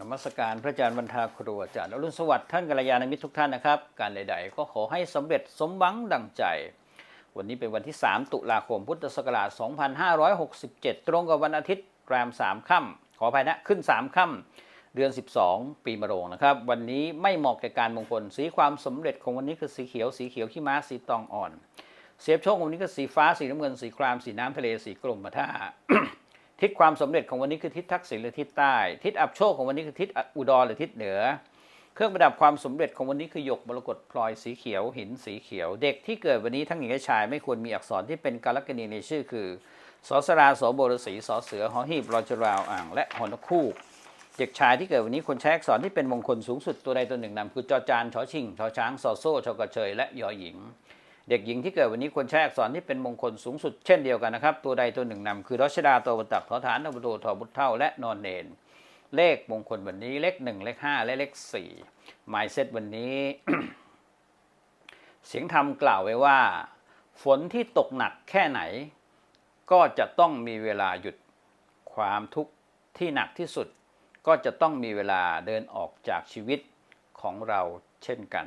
นมัสการพระอาจารย์บรรทาครูอาจารย์อรุณสวัสดิ์ท่านกัลยาณมิตรทุกท่านนะครับ การใด ๆ ก็ขอให้สำเร็จสมหวังดังใจ วันนี้เป็นวันที่ 3 ตุลาคมพุทธศักราช 2567 ตรงกับวันอาทิตย์แรม 3 ค่ำขออภัยนะ ขึ้น 3 ค่ำเดือน 12 ปีมะโรงนะครับ วันนี้ไม่เหมาะแก่การมงคล สีความสำเร็จของวันนี้คือสีเขียว สีเขียวขี้ม้า สีตองอ่อน เสียบโชคของวันนี้ก็สีฟ้า สีน้ำเงิน สีคราม สีน้ำทะเล สีกรมท่า ทิศความสำเร็จของวันนี้คือทิศทักษิณหรือทิศใต้ ทิศอับโชคของวันนี้คือทิศอุดรหรือทิศเหนือ เครื่องประดับความสำเร็จของวันนี้คือหยกมรกตพลอยสีเขียวหินสีเขียว เด็กที่เกิดวันนี้ทั้งหญิงและชายไม่ควรมีอักษรที่เป็นกาลกณีในชื่อคือสอสราสโบรสีสอเสือหอหีบรอจราวอ่างและหอนกคู่ เด็กชายที่เกิดวันนี้ควรใช้อักษรที่เป็นมงคลสูงสุดตัวใดตัวหนึ่งนำคือจอจานชอชิงชอช้างซอโซ่ชอกระเชยและยอหญิง เด็กหญิงที่เกิดวันนี้ควรใช้อักษรที่เป็นมงคลสูงสุดเช่นเดียวกันนะครับ ตัวใดตัวหนึ่งนำคือรัชดาตัวบรรตักทอฐานนบโดทอบุตเท่าและนอนเนน เลขมงคลวันนี้เลขหนึ่งเลขห้าและเลขสี่หมายเซตวันนี้ เสียงธรรมกล่าวไว้ว่า ฝนที่ตกหนักแค่ไหน ก็จะต้องมีเวลาหยุดความทุกข์ที่หนักที่สุด ก็จะต้องมีเวลาเดินออกจากชีวิตของเราเช่นกัน